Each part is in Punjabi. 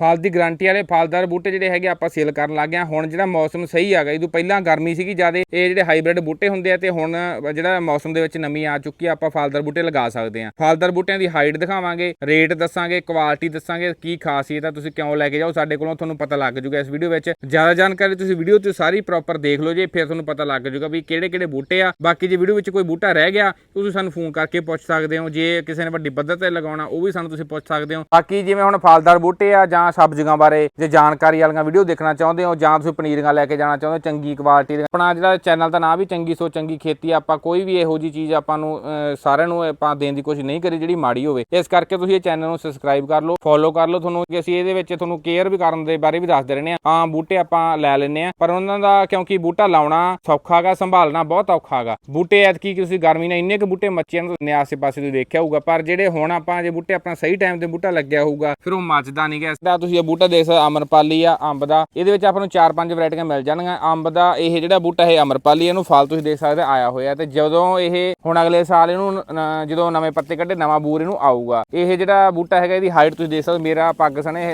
ਫਲ ਦੀ ਗਾਰੰਟੀ ਵਾਲੇ ਫਲਦਾਰ ਬੂਟੇ ਜਿਹੜੇ ਹੈਗੇ ਆਪਾਂ ਸੇਲ ਕਰਨ ਲੱਗ ਗਏ ਹਾਂ। ਹੁਣ ਜਿਹੜਾ ਮੌਸਮ ਸਹੀ ਆ ਗਿਆ ਇਹ ਤੋਂ ਪਹਿਲਾਂ ਗਰਮੀ ਸੀਗੀ ਜ਼ਿਆਦਾ, ਇਹ ਜਿਹੜੇ ਹਾਈਬ੍ਰਿਡ ਬੂਟੇ ਹੁੰਦੇ ਆ ਤੇ ਹੁਣ ਜਿਹੜਾ ਮੌਸਮ ਦੇ ਵਿੱਚ ਨਮੀ ਆ ਚੁੱਕੀ ਆ, ਆਪਾਂ ਫਲਦਾਰ ਬੂਟੇ ਲਗਾ ਸਕਦੇ ਆ ਫਲਦਾਰ ਬੂਟਿਆਂ ਦੀ ਹਾਈਟ ਦਿਖਾਵਾਂਗੇ ਰੇਟ ਦੱਸਾਂਗੇ ਕੁਆਲਿਟੀ ਦੱਸਾਂਗੇ, ਕੀ ਖਾਸੀਅਤ ਆ, ਤੁਸੀਂ ਕਿਉਂ ਲੈ ਕੇ ਜਾਓ, ਸਾਡੇ ਕੋਲੋਂ ਤੁਹਾਨੂੰ ਪਤਾ ਲੱਗ ਜੂਗਾ ਇਸ ਵੀਡੀਓ ਵਿੱਚ। ਜ਼ਿਆਦਾ ਜਾਣਕਾਰੀ ਤੁਸੀਂ ਵੀਡੀਓ 'ਚ ਸਾਰੀ ਪ੍ਰੋਪਰ ਦੇਖ ਲਓ ਜੇ, ਫਿਰ ਤੁਹਾਨੂੰ ਪਤਾ ਲੱਗ ਜੂਗਾ ਵੀ ਕਿਹੜੇ ਕਿਹੜੇ ਬੂਟੇ ਆ। ਬਾਕੀ ਜੇ ਵੀਡੀਓ ਵਿੱਚ ਕੋਈ ਬੂਟਾ ਰਹਿ ਗਿਆ, ਤੁਸੀਂ ਸਾਨੂੰ ਫੋਨ ਕਰਕੇ ਪੁੱਛ ਸਕਦੇ ਹੋ। ਜੇ ਕਿਸੇ ਨੇ ਵੱਡੀ ਪੱਧਰ ਤੇ ਲਗਾਉਣਾ, ਉਹ ਵੀ ਸਾਨੂੰ ਤੁਸੀਂ ਪੁੱਛ ਸਕਦੇ ਹੋ। ਬਾਕੀ ਜਿਵੇਂ ਹੁਣ ਫਲਦਾਰ ਬੂਟੇ ਆ ਜਾਂ ਸਬਜ਼ੀਆਂ ਬਾਰੇ ਜੇ ਜਾਣਕਾਰੀ ਵਾਲੀਆਂ ਵੀਡੀਓ ਦੇਖਣਾ ਚਾਹੁੰਦੇ ਹੋ ਜਾਂ ਤੁਸੀਂ ਪਨੀਰੀਆਂ ਲੈ ਕੇ ਜਾਣਾ ਚਾਹੁੰਦੇ ਹੋ, ਚੰਗੀ ਕੁਆਲਿਟੀ ਦੇ ਆਪਣਾ ਜਿਹੜਾ ਚੈਨਲ ਦਾ ਨਾਮ ਵੀ ਚੰਗੀ ਸੋ ਚੰਗੀ ਖੇਤੀ ਆਪਾਂ ਕੋਈ ਵੀ ਇਹੋ ਜੀ ਚੀਜ਼ ਆਪਾਂ ਨੂੰ ਸਾਰਿਆਂ ਨੂੰ ਆਪਾਂ ਦੇਣ ਦੀ ਕੋਸ਼ਿਸ਼ ਨਹੀਂ ਕਰੀ ਜਿਹੜੀ ਮਾੜੀ ਹੋਵੇ। ਇਸ ਕਰਕੇ ਤੁਸੀਂ ਇਹ ਚੈਨਲ ਨੂੰ ਸਬਸਕ੍ਰਾਈਬ ਕਰ ਲਓ ਫੋਲੋ ਕਰ ਲਓ ਤੁਹਾਨੂੰ, ਕਿ ਅਸੀਂ ਇਹਦੇ ਵਿੱਚ ਤੁਹਾਨੂੰ ਕੇਅਰ ਵੀ ਕਰਨ ਦੇ ਬਾਰੇ ਵੀ ਦੱਸਦੇ ਰਹਿੰਦੇ ਆ। ਹਾਂ, ਬੂਟੇ ਆਪਾਂ ਲੈ ਲੈਂਦੇ ਆ, ਪਰ ਉਹਨਾਂ ਦਾ ਕਿਉਂਕਿ ਬੂਟਾ ਲਾਉਣਾ ਸੌਖਾਗਾ ਸੰਭਾਲਣਾ ਬਹੁਤ ਔਖਾਗਾ ਬੂਟੇ ਐਤਕੀ ਤੁਸੀਂ ਗਰਮੀ ਨਾਲ ਇੰਨੇ ਕੁ ਬੂਟੇ ਮੱਚੇ ਨੇ ਆਸੇ ਪਾਸੇ ਤੁਸੀਂ ਦੇਖਿਆ ਹੋਊਗਾ, ਪਰ ਜਿਹੜੇ ਹੁਣ ਆਪਾਂ, ਜੇ ਬੂਟੇ ਆਪਣਾ ਸਹੀ ਟਾਈਮ ਤੇ ਬੂਟਾ ਲੱਗਿਆ ਹੋਊਗਾ, ਫਿਰ ਉਹ ਮੱਚਦਾ ਨਹੀਂ ਗਿਆ ਦਾ ਤੁਸੀਂ ਇਹ ਬੂਟਾ ਦੇਖ ਸਕਦੇ ਹੋ, ਅਮਰਪਾਲੀ ਆ ਅੰਬ ਦਾ। ਇਹਦੇ ਵਿੱਚ ਆਪਾਂ ਨੂੰ ਚਾਰ ਪੰਜ ਵੈਰਾਈਟੀਆਂ ਮਿਲ ਜਾਣਗੀਆਂ। ਅੰਬ ਦਾ ਇਹ ਜਿਹੜਾ ਬੂਟਾ ਹੈ ਅਮਰਪਾਲੀ ਇਹਨੂੰ ਫਲ ਤੁਸੀਂ ਦੇਖ ਸਕਦੇ ਹੋ ਆਇਆ ਹੋਇਆ ਤੇ ਜਦੋਂ ਇਹ ਹੁਣ ਅਗਲੇ ਸਾਲ ਇਹਨੂੰ ਜਦੋਂ ਨਵੇਂ ਪੱਤੇ ਕੱਢੇ ਨਵਾਂ ਬੂਰ ਇਹਨੂੰ ਆਊਗਾ। ਇਹ ਜਿਹੜਾ ਬੂਟਾ ਹੈਗਾ ਇਹਦੀ ਹਾਈਟ ਤੁਸੀਂ ਦੇਖ ਸਕਦੇ ਹੋ, ਮੇਰਾ ਪੱਗ ਸਣੇ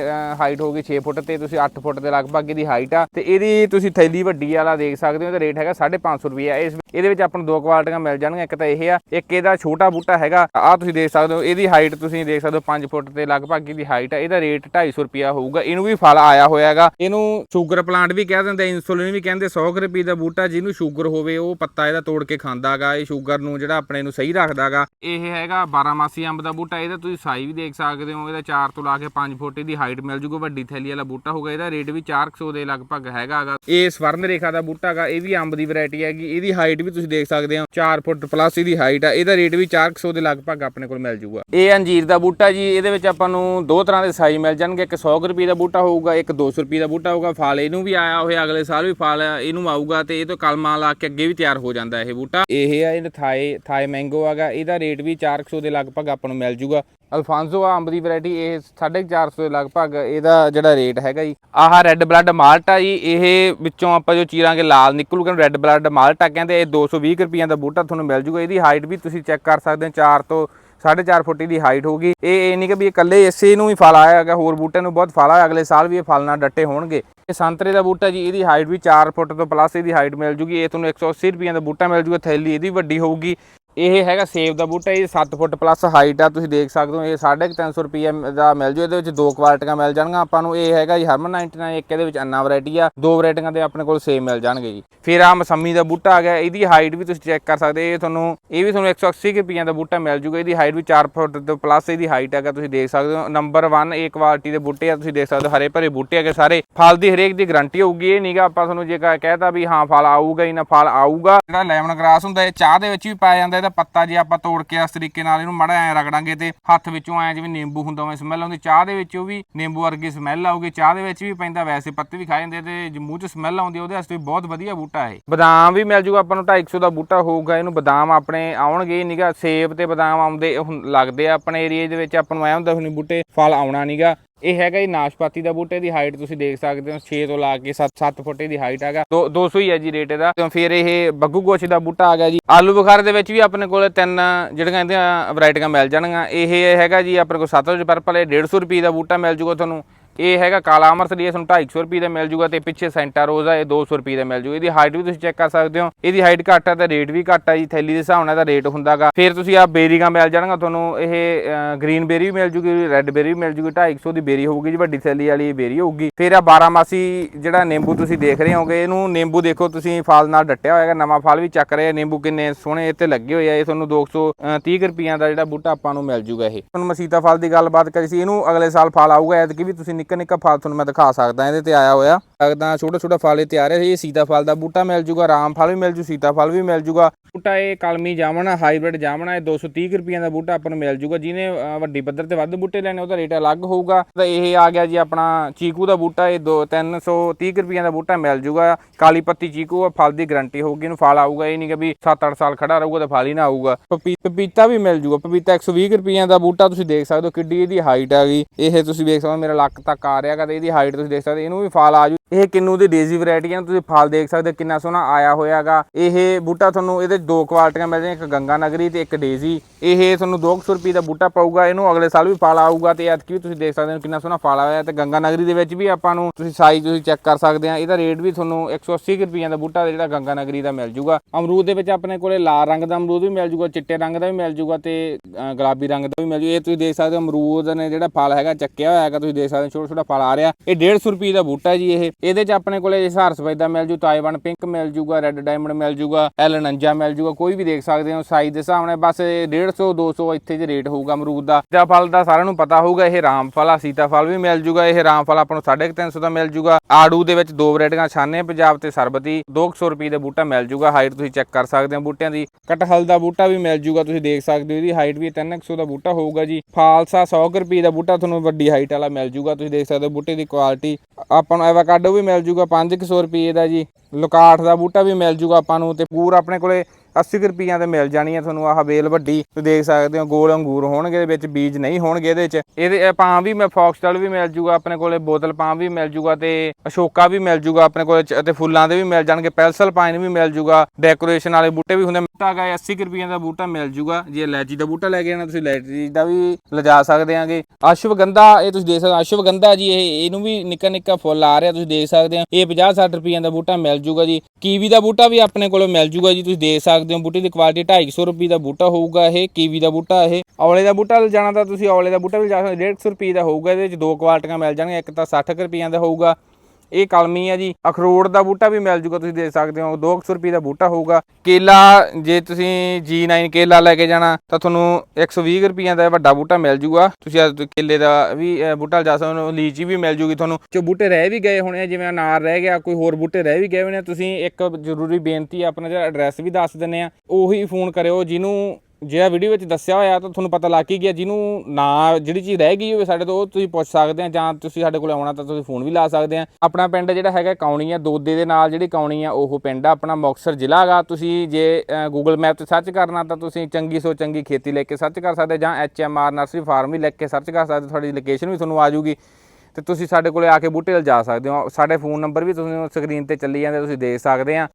ਹਾਈਟ ਹੋ ਗਈ 6 ਫੁੱਟ ਤੇ ਤੁਸੀਂ 8 ਫੁੱਟ ਦੇ ਲਗਭਗ ਇਹਦੀ ਹਾਈਟ ਆ। ਤੇ ਇਹਦੀ ਤੁਸੀਂ ਥੈਲੀ ਵੱਡੀ ਵਾਲਾ ਦੇਖ ਸਕਦੇ ਹੋ ਤੇ ਰੇਟ ਹੈਗਾ 550 ਰੁਪਏ ਇਸ ਇਹਦੇ ਵਿੱਚ ਆਪਾਂ ਨੂੰ ਦੋ ਕੁਆਲਟੀਆਂ ਮਿਲ ਜਾਣਗੀਆਂ। ਇੱਕ ਤਾਂ ਇਹ ਆ ਇੱਕ ਇਹਦਾ ਛੋਟਾ ਬੂਟਾ ਹੈਗਾ। ਆ ਤੁਸੀਂ ਦੇਖ ਸਕਦੇ ਹੋ ਇਹਦੀ ਹਾਈਟ ਤੁਸੀਂ ਦੇਖ ਸਕਦੇ ਹੋ 5 ਫੁੱਟ ਤੇ ਲਗਭਗ ਇਹਦੀ ਹਾਈਟ ਆ। ਇਹਦਾ ਰੇਟ 250 ਰੁਪਿਆ ਹੋਊਗਾ। ਇਹਨੂੰ ਵੀ ਫਲ ਆਇਆ ਹੋਇਆ ਹੈਗਾ ਇਹਨੂੰ ਸ਼ੂਗਰ ਪਲਾਂਟ ਵੀ ਕਹਿ ਦਿੰਦੇ ਇਨਸੂਲਿਨ ਵੀ ਕਹਿੰਦੇ 100 ਕੁ ਰੁਪਏ ਦਾ ਬੂਟਾ ਜਿਹਨੂੰ ਸ਼ੂਗਰ ਹੋਵੇ, ਉਹ ਪੱਤਾ ਇਹਦਾ ਤੋੜ ਕੇ ਖਾਂਦਾਗਾ। ਇਹ ਸ਼ੂਗਰ ਨੂੰ ਜਿਹੜਾ ਆਪਣੇ ਨੂੰ ਸਹੀ ਰੱਖਦਾਗਾ। ਇਹ ਹੈਗਾ 12 ਮਾਸੀ ਅੰਬ ਦਾ ਬੂਟਾ। ਇਹਦਾ ਤੁਸੀਂ ਸਾਈ ਵੀ ਦੇਖ ਸਕਦੇ ਹੋ। ਇਹਦਾ 4 ਤੋਂ ਲਾ ਕੇ 5 ਫੁੱਟ ਦੀ ਹਾਈਟ ਮਿਲ ਜੂਗਾ। ਵੱਡੀ ਥੈਲੀ ਵਾਲਾ ਬੂਟਾ ਹੋਊਗਾ। ਇਹਦਾ ਰੇਟ ਵੀ 400 ਦੇ ਲਗਭਗ ਹੈਗਾਗਾ। ਇਹ ਸਵਰਨ ਰੇਖਾ ਦਾ ਬੂਟਾ ਹੈਗਾ ਇਹ ਵੀ ਅੰਬ ਦੀ ਵੈਰਾਈਟੀ ਹੈਗੀ। ਇਹਦੀ ਹਾਈਟ ਵੀ ਤੁਸੀਂ ਦੇਖ ਸਕਦੇ ਹੋ। 4 ਫੁੱਟ ਪਲੱਸ ਇਹਦੀ ਹਾਈਟ ਆ। ਇਹਦਾ ਰੇਟ ਵੀ 400 ਦੇ ਲਗਭਗ ਆਪਣੇ ਕੋਲ ਮਿਲ ਜੂਗਾ। ਇਹ ਅੰਜੀਰ ਦਾ ਬੂਟਾ ਜੀ। ਇਹਦੇ ਵਿੱਚ ਆਪਾਂ ਨੂੰ ਦੋ ਤਰ੍ਹਾਂ ਦੇ ਸਾਈਜ਼ ਮਿਲ ਜਾਣਗੇ। ਇੱਕ 100 ਕੁ ਰੁਪਏ ਦਾ ਬੂਟਾ ਹੋਊਗਾ, ਇੱਕ 200 ਰੁਪਏ ਦਾ ਬੂਟਾ ਹੋਊਗਾ, ਫਲ ਇਹਨੂੰ ਵੀ ਆਇਆ ਹੋਇਆ, ਅਗਲੇ ਸਾਲ ਵੀ ਫਲ ਇਹਨੂੰ ਆਊਗਾ ਤੇ ਇਹ ਤੋਂ ਕਲਮਾਂ ਲਾ ਕੇ ਅੱਗੇ ਵੀ ਤਿਆਰ ਹੋ ਜਾਂਦਾ ਇਹ ਬੂਟਾ। ਇਹ ਆ ਇਹ ਥਾਏ ਥਾਏ ਮੈਂਗੋ ਹੈਗਾ, ਇਹਦਾ ਰੇਟ ਵੀ 400 ਦੇ ਲਗਭਗ ਆਪਾਂ ਨੂੰ ਮਿਲ ਜੂਗਾ। ਅਲਫਾਂਸੋ ਆ, ਅੰਬ ਦੀ ਵੈਰਾਈਟੀ ਇਹ 450 ਦੇ ਲਗਭਗ ਇਹਦਾ ਜਿਹੜਾ ਰੇਟ ਹੈਗਾ ਜੀ। ਆਹ ਰੈੱਡ ਬਲੱਡ ਮਾਲਟ ਆ ਜੀ, ਇਹ ਵਿੱਚੋਂ ਆਪਾਂ ਜੋ ਚੀਰਾਂਗੇ ਲਾਲ ਨਿਕਲੂਗਾ ਰੈੱਡ ਬਲੱਡ ਮਾਲਟਾ ਕਹਿੰਦੇ ਇਹ 220 ਕੁ ਰੁਪਈਆਂ ਦਾ ਬੂਟਾ ਤੁਹਾਨੂੰ ਮਿਲ ਜੂਗਾ। ਇਹਦੀ ਹਾਈਟ ਵੀ ਤੁਸੀਂ ਚੈੱਕ ਕਰ ਸਕਦੇ ਹੋ 4 ਤੋਂ 4.5 ਫੁੱਟ ਦੀ ਹਾਈਟ ਹੋਗੀ ਇਹ ਇਹ ਨਹੀਂ ਕਿ ਵੀ ਇਹ ਇਕੱਲੇ ਇਸੇ ਨੂੰ ਹੀ ਫਲ ਆਇਆ ਹੈਗਾ, ਹੋਰ ਬੂਟਿਆਂ ਨੂੰ ਬਹੁਤ ਫਲ ਆਇਆ, ਅਗਲੇ ਸਾਲ ਵੀ ਇਹ ਫਲ ਨਾਲ ਡੱਟੇ ਹੋਣਗੇ। ਇਹ ਸੰਤਰੇ ਦਾ ਬੂਟਾ ਜੀ, ਇਹਦੀ ਹਾਈਟ ਵੀ 4 ਫੁੱਟ ਤੋਂ ਪਲੱਸ ਇਹਦੀ ਹਾਈਟ ਮਿਲ ਜੂਗੀ। ਇਹ ਤੁਹਾਨੂੰ 180 ਰੁਪਈਆਂ ਦਾ ਬੂਟਾ ਮਿਲ ਜੂਗਾ, ਥੈਲੀ ਇਹਦੀ ਵੱਡੀ ਹੋਊਗੀ। ਇਹ ਹੈਗਾ ਸੇਬ ਦਾ ਬੂਟਾ, ਇਹ 7 ਫੁੱਟ ਪਲੱਸ ਹਾਈਟ ਆ, ਤੁਸੀਂ ਦੇਖ ਸਕਦੇ ਹੋ, ਇਹ 350 ਰੁਪਏ ਦਾ ਮਿਲ ਜੂ, ਇਹਦੇ ਵਿੱਚ ਦੋ ਕੁਆਲਟੀਆਂ ਮਿਲ ਜਾਣਗੀਆਂ, ਆਪਾਂ ਨੂੰ ਇਹ ਹੈਗਾ ਜੀ ਹਰਮਨ 99 ਇੱਕ ਇਹਦੇ ਵਿੱਚ ਅੰਨਾ ਵੈਰਾਈਟੀ ਆ, ਦੋ ਵੈਰਾਈਟੀਆਂ ਦੇ ਆਪਣੇ ਕੋਲ ਸੇਬ ਮਿਲ ਜਾਣਗੇ ਜੀ। ਫਿਰ ਆ ਮਸੰਮੀ ਦਾ ਬੂਟਾ ਆ ਗਿਆ, ਇਹਦੀ ਹਾਈਟ ਵੀ ਤੁਸੀਂ ਚੈੱਕ ਕਰ ਸਕਦੇ ਇਹ ਤੁਹਾਨੂੰ, ਇਹ ਵੀ ਤੁਹਾਨੂੰ 180 ਰੁਪਏ ਦਾ ਬੂਟਾ ਮਿਲ ਜੂਗਾ, ਇਹਦੀ ਹਾਈਟ ਵੀ 4 ਫੁੱਟ ਤੋਂ ਪਲੱਸ ਇਹਦੀ ਹਾਈਟ ਹੈਗਾ, ਤੁਸੀਂ ਦੇਖ ਸਕਦੇ ਹੋ ਨੰਬਰ 1 ਇਹ ਕੁਆਲਿਟੀ ਦੇ ਬੂਟੇ ਆ, ਤੁਸੀਂ ਦੇਖ ਸਕਦੇ ਹੋ, ਹਰੇ ਭਰੇ ਬੂਟੇ ਹੈਗੇ ਸਾਰੇ, ਫਲ ਦੀ ਹਰੇਕ ਦੀ ਗਾਰੰਟੀ ਹੋਊਗੀ, ਇਹ ਨਹੀਂਗਾ ਆਪਾਂ ਤੁਹਾਨੂੰ ਜੇ ਕ- ਕਹਿਤਾ ਵੀ ਹਾਂ, ਫਲ ਆਊਗਾ ਹੀ ਨਾ, ਫਲ ਆਊਗਾ। ਜਿਹੜਾ ਲੈਮਨ ਗ੍ਰਾਸ ਹੁੰਦਾ, ਇਹ ਚਾਹ ਦੇ ਵਿੱਚ ਵੀ ਪਾਇਆ ਜਾਂਦਾ ਇਹਦਾ ਪੱਤਾ ਜੇ ਆਪਾਂ ਤੋੜ ਕੇ ਇਸ ਤਰੀਕੇ ਨਾਲ ਇਹਨੂੰ ਮੜਾ ਐ ਰਗੜਾਂਗੇ ਤੇ ਹੱਥ ਵਿੱਚੋਂ ਐ ਜਿਵੇਂ ਨਿੰਬੂ ਹੁੰਦਾ ਉਵੇਂ ਸਮੈਲ ਆਉਂਦੀ। ਚਾਹ ਦੇ ਵਿੱਚ ਉਹ ਵੀ ਨਿੰਬੂ ਵਰਗੀ ਸਮੈਲ ਆਊਗੀ। ਚਾਹ ਦੇ ਵਿੱਚ ਵੀ ਪੈਂਦਾ ਵੈਸੇ ਪੱਤੇ ਵੀ ਖਾ ਜਾਂਦੇ ਤੇ ਜੇ ਮੂੰਹ 'ਚ ਸਮੈਲ ਆਉਂਦੀ ਉਹਦੇ ਵਾਸਤੇ ਵੀ ਬਹੁਤ ਵਧੀਆ ਬੂਟਾ ਹੈ ਬਦਾਮ ਵੀ ਮਿਲ ਜੂਗਾ ਆਪਾਂ ਨੂੰ 250 ਦਾ ਬੂਟਾ ਹੋਊਗਾ। ਇਹਨੂੰ ਬਦਾਮ ਆਪਣੇ ਆਉਣਗੇ ਨੀਗਾ। ਸੇਬ ਤੇ ਬਦਾਮ ਆਉਂਦੇ ਲੱਗਦੇ ਆ ਆਪਣੇ ਏਰੀਆ ਦੇ ਵਿੱਚ। ਆਪਾਂ ਨੂੰ ਐ ਹੁੰਦਾ ਹੁਣ ਬੂਟੇ, ਫਲ ਆਉਣਾ ਨੀਗਾ। ਇਹ ਹੈਗਾ ਜੀ ਨਾਸ਼ਪਾਤੀ ਦਾ ਬੂਟੇ ਦੀ ਹਾਈਟ ਤੁਸੀਂ ਦੇਖ ਸਕਦੇ ਹੋ 6 ਤੋਂ ਲਾ ਕੇ 7 7 ਫੁੱਟ ਦੀ ਹਾਈਟ ਹੈਗਾ। ਦੋ 200 ਹੀ ਹੈ ਜੀ ਰੇਟ ਇਹਦਾ। ਤੇ ਫਿਰ ਇਹ ਬੱਗੂ ਗੋਸ਼ ਦਾ ਬੂਟਾ ਆ ਗਿਆ ਜੀ। ਆਲੂ ਬੁਖਾਰੇ ਦੇ ਵਿੱਚ ਵੀ ਆਪਣੇ ਕੋਲ ਤਿੰਨ, ਜਿਹੜੀਆਂ ਇਹਦੀਆਂ ਵੈਰਾਈਟੀਆਂ ਮਿਲ ਜਾਣਗੀਆਂ। ਇਹ ਹੈਗਾ ਜੀ ਆਪਣੇ ਕੋਲ ਸਤਲੁਜ ਪਰਪਲ ਇਹ 150 ਰੁਪਏ ਦਾ ਬੂਟਾ ਮਿਲ ਜੂਗਾ ਤੁਹਾਨੂੰ। ਇਹ ਹੈਗਾ ਕਾਲਾ ਅਮਰਤ ਦੀ, ਇਹ ਤੁਹਾਨੂੰ 250 ਰੁਪਏ ਦਾ ਮਿਲ ਜੂਗਾ ਤੇ ਪਿੱਛੇ ਸੈਂਟਾ ਰੋਜ਼ ਆ, ਇਹ 200 ਰੁਪਏ ਦਾ ਮਿਲ ਜੂਗਾ ਇਹਦੀ ਹਾਈਟ ਵੀ ਤੁਸੀਂ ਚੈੱਕ ਕਰ ਸਕਦੇ ਹੋ। ਇਹਦੀ ਹਾਈਟ ਘੱਟ ਹੈ ਤੇ ਰੇਟ ਵੀ ਘੱਟ ਆ ਜੀ, ਥੈਲੀ ਦੇ ਹਿਸਾਬ ਨਾਲ ਦਾ ਰੇਟ ਹੁੰਦਾਗਾ ਫਿਰ ਤੁਸੀਂ ਆ ਬੇਰੀਆਂ ਮਿਲ ਜਾਣਗਾ, ਤੁਹਾਨੂੰ ਇਹ ਗ੍ਰੀਨ ਬੇਰੀ ਵੀ ਮਿਲ ਜੂਗੀ ਰੈੱਡ ਬੇਰੀ ਵੀ ਮਿਲ ਜੂਗੀ 250 ਦੀ ਬੇਰੀ ਹੋਊਗੀ ਜੀ, ਵੱਡੀ ਥੈਲੀ ਵਾਲੀ ਬੇਰੀ ਹੋਊਗੀ। ਫਿਰ ਆ 12 ਮਾਸੀ ਜਿਹੜਾ ਨਿੰਬੂ ਤੁਸੀਂ ਦੇਖ ਰਹੇ ਹੋਗੇ, ਇਹਨੂੰ ਨਿੰਬੂ ਦੇਖੋ ਤੁਸੀਂ, ਫਲ ਨਾਲ ਡੱਟਿਆ ਹੋਏਗਾ ਨਵਾਂ ਫਲ ਵੀ ਚੱਕ ਰਿਹਾ ਨਿੰਬੂ ਕਿੰਨੇ ਸੋਹਣੇ ਇੱਥੇ ਲੱਗੇ ਹੋਏ ਆ, ਇਹ ਤੁਹਾਨੂੰ 230 ਰੁਪਈਆਂ ਦਾ ਜਿਹੜਾ ਬੂਟਾ ਆਪਾਂ ਨੂੰ ਮਿਲ ਜੂਗਾ ਇਹ। ਤੁਹਾਨੂੰ ਮਸੀਤਾ ਫਲ ਦੀ ਗੱਲਬਾਤ ਕਰੀ ਸੀ, ਇਹਨੂੰ ਅਗਲੇ ਸਾਲ ਫਲ ਆਊਗਾ, ਐਤਕੀ ਵੀ ਤੁਸੀਂ ਨਿੱਕਾ ਨਿੱਕਾ ਫਲ ਤੁਹਾਨੂੰ ਮੈਂ ਦਿਖਾ ਸਕਦਾ ਇਹਦੇ ਤੇ ਆਇਆ ਹੋਇਆ। ਲੱਗਦਾ ਛੋਟਾ ਛੋਟਾ ਫਲ ਇਹ ਤਿਆਰ ਹੈ ਰਿਹਾ ਇਹ ਸੀਤਾ ਫਲ ਦਾ ਬੂਟਾ ਮਿਲ ਜੂਗਾ ਰਾਮ ਫਲ ਵੀ ਮਿਲ ਜੂ ਸੀਤਾ ਫਲ ਵੀ ਮਿਲ ਜੂਗਾ। ਬੂਟਾ ਇਹ ਕਲਮੀ ਜਾਮਣਾ ਹਾਈਬ੍ਰਿਡ ਜਾਮਣਾ ਇਹ 230 ਰੁਪਈਆਂ ਦਾ ਬੂਟਾ ਆਪਾਂ ਨੂੰ ਮਿਲ ਜੂਗਾ ਜਿਹਨੇ ਵੱਡੀ ਪੱਧਰ ਤੇ ਵੱਧ ਬੂਟੇ ਲੈਣੇ ਉਹਦਾ ਰੇਟ ਅਲੱਗ ਹੋਊਗਾ। ਤਾਂ ਇਹ ਆ ਗਿਆ ਜੀ ਆਪਣਾ ਚੀਕੂ ਦਾ ਬੂਟਾ ਇਹ 2 330 ਕੁ ਰੁਪਈਆਂ ਦਾ ਬੂਟਾ ਮਿਲ ਜੂਗਾ। ਕਾਲੀ ਪੱਤੀ ਚੀਕੂ ਆ ਫਲ ਦੀ ਗਾਰੰਟੀ ਹੋਊਗੀ ਇਹਨੂੰ ਫਲ ਆਊਗਾ ਇਹ ਨਹੀਂ ਕਿ ਵੀ 7-8 ਸਾਲ ਖੜਾ ਰਹੂਗਾ ਤਾਂ ਫਲ ਹੀ ਨਾ ਆਊਗਾ। ਪਪੀ- ਪਪੀਤਾ ਵੀ ਮਿਲ ਜੂਗਾ ਪਪੀਤਾ 120 ਕੁ ਰੁਪਈਆਂ ਦਾ ਬੂਟਾ ਤੁਸੀਂ ਦੇਖ ਸਕਦੇ ਹੋ ਕਿੱਡੀ ਇਹਦੀ ਹਾਈਟ ਆ ਗਈ। ਇਹ ਤੁਸੀਂ ਦੇਖ ਸਕਦੇ ਹੋ ਮੇਰਾ ਲੱਕ ਤੱਕ ਆ ਰਿਹਾ ਗਾ ਤੇ ਇਹਦੀ ਹਾਈਟ ਤੁਸੀਂ ਦੇਖ ਸਕਦੇ ਹੋ, ਇਹਨੂੰ ਵੀ ਫਲ ਆ ਜੂ। ਇਹ ਕਿੰਨੂ ਦੀ ਡੇਜ਼ੀ ਵੈਰਾਈਟੀ ਹੈ ਤੁਸੀਂ ਫਲ ਦੇਖ ਸਕਦੇ ਹੋ, ਕਿੰਨਾ ਸੋਹਣਾ ਆਇਆ ਹੋਇਆਗਾ। ਇਹ ਬੂਟਾ ਤੁਹਾਨੂੰ ਇਹਦੇ ਦੋ ਕੁਆਲਟੀਆਂ ਮਿਲ ਜਾਣਗੀਆਂ, ਇੱਕ ਗੰਗਾ ਨਗਰੀ ਤੇ ਇੱਕ ਡੇਜ਼ੀ ਇਹ ਤੁਹਾਨੂੰ 200 ਰੁਪਏ ਦਾ ਬੂਟਾ ਪਊਗਾ, ਇਹਨੂੰ ਅਗਲੇ ਸਾਲ ਵੀ ਫਲ ਆਊਗਾ ਤੇ ਐਤਕੀ ਵੀ ਤੁਸੀਂ ਦੇਖ ਸਕਦੇ ਹੋ ਕਿੰਨਾ ਸੋਹਣਾ ਫਲ ਆਇਆ ਤੇ ਗੰਗਾ ਨਗਰੀ ਦੇ ਵਿੱਚ ਵੀ ਆਪਾਂ ਨੂੰ ਤੁਸੀਂ ਸਾਈਜ਼ ਤੁਸੀਂ ਚੈੱਕ ਕਰ ਸਕਦੇ ਆ। ਇਹਦਾ ਰੇਟ ਵੀ ਤੁਹਾਨੂੰ 180 ਕੁ ਰੁਪਈਆਂ ਦਾ ਬੂਟਾ ਜਿਹੜਾ ਗੰਗਾ ਨਗਰੀ ਦਾ ਮਿਲ ਜੂਗਾ। ਅਮਰੂਦ ਦੇ ਵਿੱਚ ਆਪਣੇ ਕੋਲੇ ਲਾਲ ਰੰਗ ਦਾ ਅਮਰੂਦ ਵੀ ਮਿਲ ਜੂਗਾ, ਚਿੱਟੇ ਰੰਗ ਦਾ ਵੀ ਮਿਲ ਜੂਗਾ ਤੇ ਗੁਲਾਬੀ ਰੰਗ ਦਾ ਵੀ ਮਿਲ ਜੂ ਇਹ ਤੁਸੀਂ ਦੇਖ ਸਕਦੇ ਹੋ ਅਮਰੂਦ ਨੇ ਜਿਹੜਾ ਫਲ ਹੈਗਾ, ਚੱਕਿਆ ਹੋਇਆ ਹੈਗਾ, ਤੁਸੀਂ ਦੇਖ ਸਕਦੇ ਹੋ ਛੋਟਾ ਛੋਟਾ ਫਲ ਆ ਰਿਹਾ। ਇਹ 150 ਰੁਪਏ ਦਾ ਬੂਟਾ ਜੀ ਇਹ। ਇਹਦੇ ਚ ਆਪਣੇ ਕੋਲੇ ਹਜ਼ਾਰ ਰੁਪਏ ਦਾ ਮਿਲ ਜੂ ਤਾਈਵਾਨ ਪਿੰਕ ਮਿਲ ਜੂਗਾ, ਰੈੱਡ ਡਾਇਮੰਡ ਮਿਲ ਜੂਗਾ, ਐਲ 49 ਮਿਲ ਜੂਗਾ, ਕੋਈ ਵੀ ਦੇਖ ਸਕਦੇ ਹੋ ਸਾਈਜ਼ ਦੇ ਹਿਸਾਬ ਨਾਲ ਬਸ ਇਹ 150 200 ਇੱਥੇ ਜੇ ਰੇਟ ਹੋਊਗਾ ਅਮਰੂਦ ਦਾ। ਜਾਂ ਫਲ ਦਾ ਸਾਰਿਆਂ ਨੂੰ ਪਤਾ ਹੋਊਗਾ, ਇਹ ਰਾਮ ਫਲ ਆ ਸੀਤਾ ਫਲ ਵੀ ਮਿਲ ਜੂਗਾ, ਇਹ ਰਾਮ ਫਲ ਆਪਾਂ ਨੂੰ 350 ਦਾ ਮਿਲ ਜੂਗਾ। ਆੜੂ ਦੇ ਵਿੱਚ ਦੋ ਵੈਰਾਈਟੀਆਂ ਛਾਨੇ ਪੰਜਾਬ ਤੇ ਸਰਬਤੀ 200 ਰੁਪਏ ਦਾ ਬੂਟਾ ਮਿਲ ਜੂਗਾ ਹਾਈਟ ਤੁਸੀਂ ਚੈੱਕ ਕਰ ਸਕਦੇ ਹੋ ਬੂਟਿਆਂ ਦੀ। ਕਟਹਲ ਦਾ ਬੂਟਾ ਵੀ ਮਿਲ ਜੂਗਾ, ਤੁਸੀਂ ਦੇਖ ਸਕਦੇ ਹੋ ਇਹਦੀ ਹਾਈਟ ਵੀ 300 ਦਾ ਬੂਟਾ ਹੋਊਗਾ ਜੀ। ਫਾਲਸਾ 100 ਕੁ ਰੁਪਏ ਦਾ ਬੂਟਾ, ਤੁਹਾਨੂੰ ਵੱਡੀ ਹਾਈਟ ਵਾਲਾ ਮਿਲ ਜੂਗਾ, ਤੁਸੀਂ ਦੇਖ ਸਕਦੇ ਹੋ ਬੂਟੇ ਦੀ ਕੁਆਲਿਟੀ ਆਪਾਂ ਨੂੰ ਐਵਾਕਾਡੋ ਵੀ ਮਿਲ ਜੂਗਾ 500 ਰੁਪਏ ਦਾ ਜੀ। ਲੁਕਾਠ ਦਾ ਬੂਟਾ ਵੀ ਮਿਲ ਜੂਗਾ ਆਪਾਂ ਨੂੰ ਤੇ ਪੂਰ ਆਪਣੇ ਕੋਲੇ 80 ਕੁ ਰੁਪਈਆਂ ਤੇ ਮਿਲ ਜਾਣੀ ਹੈ ਤੁਹਾਨੂੰ, ਆਹ ਵੇਲ ਵੱਡੀ, ਤੁਸੀਂ ਦੇਖ ਸਕਦੇ ਹੋ ਗੋਲ ਅੰਗੂਰ ਹੋਣਗੇ ਇਹਦੇ ਵਿੱਚ, ਬੀਜ ਨਹੀਂ ਹੋਣਗੇ ਇਹਦੇ ਵਿੱਚ। ਇਹਦੇ, ਇਹ ਪਾਮ ਵੀ ਮੈਂ ਫੌਕਸਟਲ ਵੀ ਮਿਲ ਜੂਗਾ ਆਪਣੇ ਕੋਲੇ, ਬੋਤਲ ਪਾਮ ਵੀ ਮਿਲ ਜੂਗਾ ਤੇ ਅਸ਼ੋਕਾ ਵੀ ਮਿਲ ਜੂਗਾ ਆਪਣੇ ਕੋਲੇ ਚ- ਤੇ ਫੁੱਲਾਂ ਦੇ ਵੀ ਮਿਲ ਜਾਣਗੇ, ਪੈਲਸਲ ਪਾਈਨ ਵੀ ਮਿਲ ਜੂਗਾ, ਡੈਕੋਰੇਸ਼ਨ ਵਾਲੇ ਬੂਟੇ ਵੀ ਹੁੰਦੇ। ਬੂਟਾ ਗਾ 80 ਕੁ ਰੁਪਈਆਂ ਦਾ ਬੂਟਾ ਮਿਲ ਜੂਗਾ, ਜੇ ਇਲਾਇਚੀ ਦਾ ਬੂਟਾ ਲੈ ਕੇ ਆਣਾ ਤੁਸੀਂ ਇਲਾਇਚੀ ਦਾ ਵੀ ਲਿਜਾ ਸਕਦੇ ਆਂਗੇ। ਅਸ਼ਵਗੰਧਾ, ਇਹ ਤੁਸੀਂ ਦੇਖ ਸਕਦੇ ਅਸ਼ਵਗੰਧਾ ਜੀ, ਇਹ, ਇਹਨੂੰ ਵੀ ਨਿੱਕਾ ਨਿੱਕਾ ਫੁੱਲ ਆ ਰਿਹਾ, ਤੁਸੀਂ ਦੇਖ ਸਕਦੇ ਹੋ। ਇਹ 50 60 ਰੁਪਈਆ ਦਾ ਬੂਟਾ ਮਿਲ ਜੂਗਾ ਜੀ। ਕੀਵੀ ਦਾ ਬੂਟਾ ਵੀ ਆਪਣੇ ਕੋਲੋਂ ਮਿਲ ਜੂਗਾ ਜੀ, ਤੁਸੀਂ ਦੇਖ ਸਕਦੇ ਸਕਦੇ ਹੋ ਬੂਟੇ ਦੀ ਕੁਆਲਿਟੀ 250 ਰੁਪਏ ਦਾ ਬੂਟਾ ਹੋਊਗਾ ਇਹ, ਕੀਵੀ ਦਾ ਬੂਟਾ ਇਹ। ਔਲੇ ਦਾ ਬੂਟਾ ਜਾਣਾ ਤਾਂ ਤੁਸੀਂ ਔਲੇ ਦਾ ਬੂਟਾ ਵੀ ਜਾ ਸਕਦੇ 150 ਰੁਪਏ ਦਾ ਹੋਊਗਾ ਇਹਦੇ ਵਿੱਚ, ਦੋ ਕੁਆਲਟੀਆਂ ਮਿਲ ਜਾਣਗੀਆਂ, ਇੱਕ ਤਾਂ 60 ਕੁ ਰੁਪਈਆਂ ਦਾ ਹੋਊਗਾ। ਇਹ ਕਲਮੀ ਹੈ ਜੀ। ਅਖਰੋਟ ਦਾ ਬੂਟਾ ਵੀ ਮਿਲ ਜੂਗਾ ਤੁਸੀਂ ਦੇਖ ਸਕਦੇ ਹੋ। 200 ਰੁਪਏ ਦਾ ਬੂਟਾ ਹੋਊਗਾ। ਕੇਲਾ ਜੇ ਤੁਸੀਂ G9 ਕੇਲਾ ਲੈ ਕੇ ਜਾਣਾ ਤਾਂ ਤੁਹਾਨੂੰ 120 ਰੁਪਈਆਂ ਦਾ ਵੱਡਾ ਬੂਟਾ ਮਿਲ ਜੂਗਾ। ਤੁਸੀਂ ਆਹ ਕੇਲੇ ਦਾ ਵੀ ਬੂਟਾ ਜਾ ਸਕਦੇ ਹੋ ਲੀਚੀ ਵੀ ਮਿਲ ਜੂਗੀ ਤੁਹਾਨੂੰ। ਜੋ ਬੂਟੇ ਰਹਿ ਵੀ ਗਏ ਹੋਣੇ ਆ, ਜਿਵੇਂ ਅਨਾਰ ਰਹਿ ਗਿਆ ਕੋਈ ਹੋਰ ਬੂਟੇ ਰਹਿ ਵੀ ਗਏ ਹੋਣੇ ਆ, ਤੁਸੀਂ ਇੱਕ ਜ਼ਰੂਰੀ ਬੇਨਤੀ ਆਪਣਾ ਜਿਹੜਾ ਐਡਰੈਸ ਵੀ ਦੱਸ ਦਿੰਨੇ ਆ ਉਹੀ ਫੋਨ ਕਰਿਓ ਜਿਹਨੂੰ ਜੇ ਜਿਹੜਾ ਵੀਡੀਓ ਵਿੱਚ ਦੱਸਿਆ ਹੋਇਆ ਤਾਂ ਤੁਹਾਨੂੰ ਪਤਾ ਲੱਗ ਹੀ ਗਿਆ, ਜਿਹਨੂੰ ਨਾ ਜਿਹੜੀ ਚੀਜ਼ ਰਹਿ ਗਈ ਹੋਵੇ ਸਾਡੇ ਤੋਂ, ਉਹ ਤੁਸੀਂ ਪੁੱਛ ਸਕਦੇ ਆ ਜਾਂ ਤੁਸੀਂ ਸਾਡੇ ਕੋਲ ਆਉਣਾ ਤਾਂ ਤੁਸੀਂ ਫੋਨ ਵੀ ਲਾ ਸਕਦੇ ਆ। ਆਪਣਾ ਪਿੰਡ ਜਿਹੜਾ ਹੈਗਾ ਕੌਣੀ ਆ ਦੋਦੇ ਦੇ ਨਾਲ ਜਿਹੜੀ ਕੌਣੀ ਆ, ਉਹ ਪਿੰਡ ਆ, ਆਪਣਾ ਮੁਕਤਸਰ ਜ਼ਿਲ੍ਹਾ ਹੈਗਾ। ਤੁਸੀਂ ਜੇ ਗੂਗਲ ਮੈਪ ਤੇ ਸਰਚ ਕਰਨਾ ਤਾਂ ਤੁਸੀਂ ਚੰਗੀ ਸੋ ਚੰਗੀ ਖੇਤੀ ਲੈ ਕੇ ਸਰਚ ਕਰ ਸਕਦੇ ਜਾਂ H M R nursery farm ਵੀ ਲੈ ਕੇ ਸਰਚ ਕਰ ਸਕਦੇ, ਤੁਹਾਡੀ ਲੋਕੇਸ਼ਨ ਵੀ ਤੁਹਾਨੂੰ ਆ ਜੂਗੀ ਤੇ ਤੁਸੀਂ ਸਾਡੇ ਕੋਲੇ ਆ ਕੇ ਬੂਟੇ ਲਿਜਾ ਸਕਦੇ ਹੋ। ਸਾਡੇ ਫੋਨ ਨੰਬਰ ਵੀ ਤੁਸੀਂ ਸਕਰੀਨ ਤੇ ਚੱਲੀ ਜਾਂਦੇ, ਤੁਸੀਂ ਦੇਖ ਸਕਦੇ ਆ।